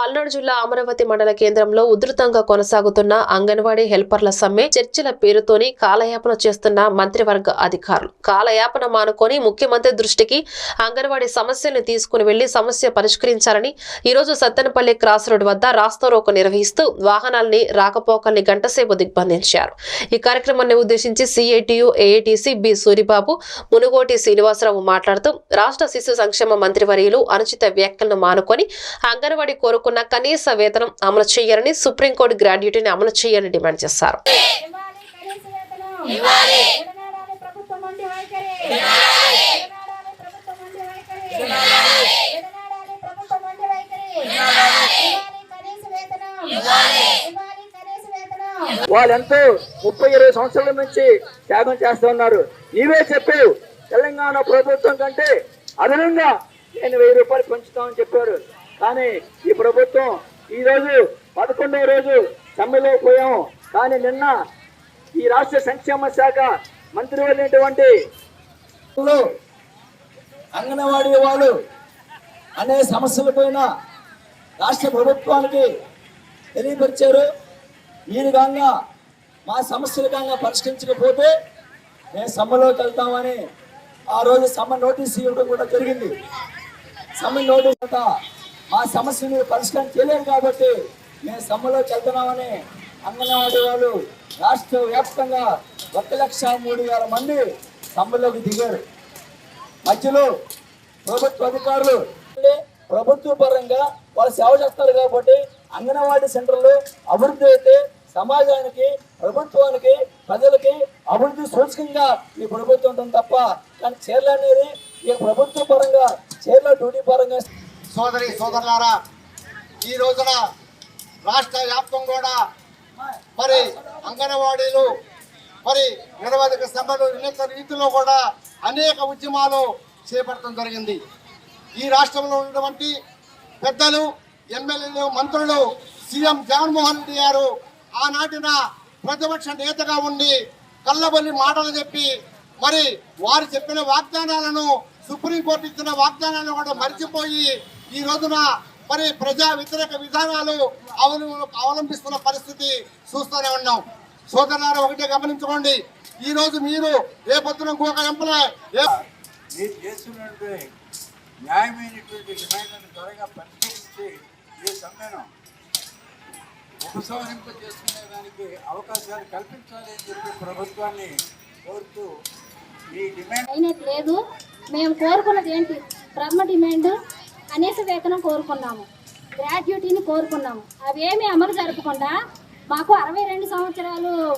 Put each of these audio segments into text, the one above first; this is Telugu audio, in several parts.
పల్నాడు జిల్లా అమరావతి మండల కేంద్రంలో ఉధృతంగా కొనసాగుతున్న అంగన్వాడీ హెల్పర్ల సమ్మె చర్చల పేరుతోని కాలయాపన చేస్తున్న మంత్రివర్గ అధికారులు. కాలయాపన మానుకొని ముఖ్యమంత్రి దృష్టికి అంగన్వాడీ సమస్యలను తీసుకుని వెళ్ళి సమస్య పరిష్కరించాలని ఈరోజు సత్తెనపల్లి క్రాస్ రోడ్ వద్ద రాస్తారోకో నిర్వహిస్తూ వాహనాల్ని రాకపోకల్ని గంటసేపు దిగ్బంధించారు. ఈ కార్యక్రమాన్ని ఉద్దేశించి CITU AITC B Suribabu Munugoti Srinivasa Rao మాట్లాడుతూ రాష్ట్ర శిశు సంక్షేమ మంత్రివర్యులు అనుచిత వ్యాఖ్యలను మానుకొని అంగన్వాడీ కోరుకున్న కనీస వేతనం అమలు చేయాలని సుప్రీంకోర్టు గ్రాడ్యుటీని అమలు చేయాలని డిమాండ్ చేశారు. ఇవ్వాలి కనీస వేతనం. ఇవ్వాలి. విడనాడాలి ప్రభుత్వం నుండి వైఖరి. విడనాడాలి ప్రభుత్వం నుండి వైఖరి. విడనాడాలి ప్రభుత్వం నుండి వైఖరి. ఇవ్వాలి కనీస వేతనం. ఇవ్వాలి. ఇవ్వాలి కనీస వేతనం. వాళ్ళు ఎంతో ముప్పై ఇరవై సంవత్సరాల నుంచి త్యాగం చేస్తూ ఉన్నారు. నీవే చెప్పావు తెలంగాణ ప్రభుత్వం కంటే అదనంగా నేను వెయ్యి రూపాయలు పెంచుతామని చెప్పారు. కానీ ఈ ప్రభుత్వం ఈరోజు పదకొండవ రోజు సమ్మెలో పోయాము. కానీ నిన్న ఈ రాష్ట్ర సంక్షేమ శాఖ మంత్రి వెళ్ళినటువంటి అంగన్వాడీ వాళ్ళు అనే సమస్యల పైన రాష్ట్ర ప్రభుత్వానికి తెలియపరిచారు. ఈ విధంగా మా సమస్యలు కాగా పరిష్కరించకపోతే మేము సమ్మెలోకి వెళ్తామని ఆ రోజు సమ్మె నోటీస్ ఇవ్వడం కూడా జరిగింది. సమ్మె నోటీస్ అంతా మా సమస్యను పరిష్కారం చేయలేము కాబట్టి మేము సమ్మెలోకి వెళ్తున్నామని అంగన్వాడీ వాళ్ళు రాష్ట్ర వ్యాప్తంగా ఒక లక్ష మూడు వేల మంది సమ్మెలోకి దిగారు. మధ్యలో ప్రభుత్వ అధికారులు ప్రభుత్వ పరంగా వాళ్ళు సేవ చేస్తారు కాబట్టి అంగన్వాడీ సెంటర్లు అభివృద్ధి అయితే సమాజానికి ప్రభుత్వానికి ప్రజలకి అభివృద్ధి సూచకంగా ఈ ప్రభుత్వం ఉంటుంది తప్ప కానీ చీరలు అనేది ఈ ప్రభుత్వ పరంగా చీరల డ్యూటీ పరంగా సోదరి సోదరులారా ఈ రోజున రాష్ట్ర వ్యాప్తం కూడా మరి అంగన్వాడీలు మరి నిరవధిక సభలు అనేక రీతిలో కూడా అనేక ఉద్యమాలు చేపట్టడం జరిగింది. ఈ రాష్ట్రంలో ఉన్నటువంటి పెద్దలు ఎమ్మెల్యేలు మంత్రులు సీఎం జగన్మోహన్ రెడ్డి గారు ఆనాటిన ప్రతిపక్ష నేతగా ఉండి కళ్ళబొల్లి మాటలు చెప్పి మరి వారు చెప్పిన వాగ్దానాలను సుప్రీంకోర్టు ఇచ్చిన వాగ్దానాలను కూడా మర్చిపోయి ఈ రోజున మరి ప్రజా వ్యతిరేక విధానాలు అవలు అవలంబిస్తున్న పరిస్థితి చూస్తూనే ఉన్నాం. సోదరులారా ఒకటే గమనించుకోండి. ఈ రోజు మీరు ఇంకొక ఏ- మీరు చేస్తున్నటువంటి న్యాయమైనటువంటి డిమాండ్లను త్వరగా పరిష్కరించి ఈ సమ్మెను ఉపసంహరింప చేసుకునే దానికి అవకాశాలు కల్పించాలి అని చెప్పి ప్రభుత్వాన్ని కోరుతూ ఈ డిమాండ్ అయినట్టు లేదు. మేము కోరుకున్నది ఏంటి? ప్రథమ డిమాండ్ కనీస వేతనం కోరుకున్నాము. గ్రాడ్యుటీని కోరుకున్నాము. అవేమీ అమలు జరపకుండా మాకు అరవై రెండు సంవత్సరాలు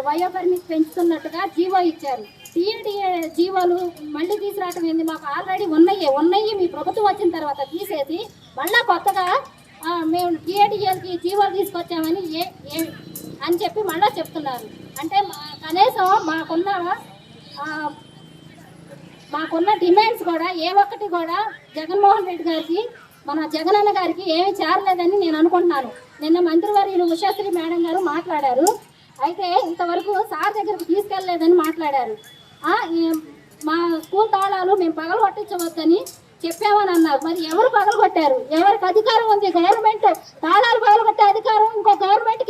వయో పరిమితి పెంచుతున్నట్టుగా జీవో ఇచ్చారు. టీఏడి జీవోలు మళ్ళీ తీసుకురావటం ఏంది? మాకు ఆల్రెడీ ఉన్నాయి ఉన్నాయి మీ ప్రభుత్వం వచ్చిన తర్వాత తీసేసి మళ్ళీ కొత్తగా మేము టీఏడిఎల్కి జీవోలు తీసుకొచ్చామని ఏ ఏ అని చెప్పి మళ్ళీ చెప్తున్నారు. అంటే మా- కనీసం మాకున్న మాకున్న డిమాండ్స్ కూడా ఏ ఒక్కటి కూడా జగన్మోహన్ రెడ్డి గారికి మన జగనన్న గారికి ఏమి చేరలేదని నేను అనుకుంటున్నాను. నిన్న మంత్రివర్యులు ఉషాశ్రీ మేడం గారు మాట్లాడారు. అయితే ఇంతవరకు సార్ దగ్గరకు తీసుకెళ్ళలేదని మాట్లాడారు. మా స్కూల్ తాళాలు మేము పగలు కొట్టించవద్దని చెప్పామని అన్నారు. మరి ఎవరు పగలు కొట్టారు? ఎవరికి అధికారం ఉంది? గవర్నమెంట్ తాళాలు పగలు కొట్టే అధికారం ఇంకో గవర్నమెంట్కి